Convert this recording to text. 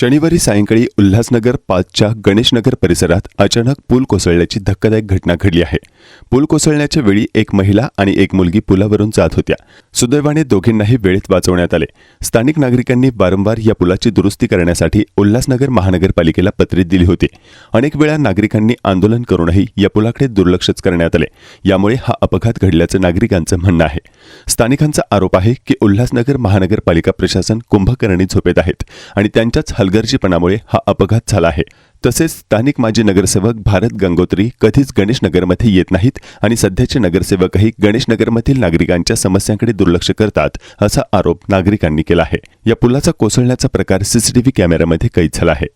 शनिवारी सायंकाळी उल्हासनगर पाचच्या गणेशनगर परिसरात अचानक पूल कोसळल्याची धक्कादायक घटना घडली आहे. पूल कोसळण्याच्या वेळी एक महिला आणि एक मुलगी पुलावरून जात होत्या. सुदैवाने दोघींनाही वेळेत वाचवण्यात आले. स्थानिक नागरिकांनी वारंवार या पुलाची दुरुस्ती करण्यासाठी उल्हासनगर महानगरपालिकेला पत्रे दिली होती. अनेक वेळा नागरिकांनी आंदोलन करूनही या पुलाकडे दुर्लक्षच करण्यात आले. यामुळे हा अपघात घडल्याचं नागरिकांचं म्हणणं आहे. स्थानिकांचा आरोप आहे की उल्हासनगर महानगरपालिका प्रशासन कुंभकर्णी झोपेत आहेत आणि त्यांच्याच हलगर्जीपणामुळे हा अपघात झाला आहे. तसेच स्थानिक माजी नगरसेवक भारत गंगोत्री कधीच गणेशनगरमध्ये येत नाहीत आणि सध्याचे नगरसेवकही गणेशनगरमधील नागरिकांच्या समस्यांकडे दुर्लक्ष करतात असा आरोप नागरिकांनी केला आहे. या पुलाचा कोसळण्याचा प्रकार सीसीटीव्ही कॅमेऱ्यामध्ये कैद झाला आहे.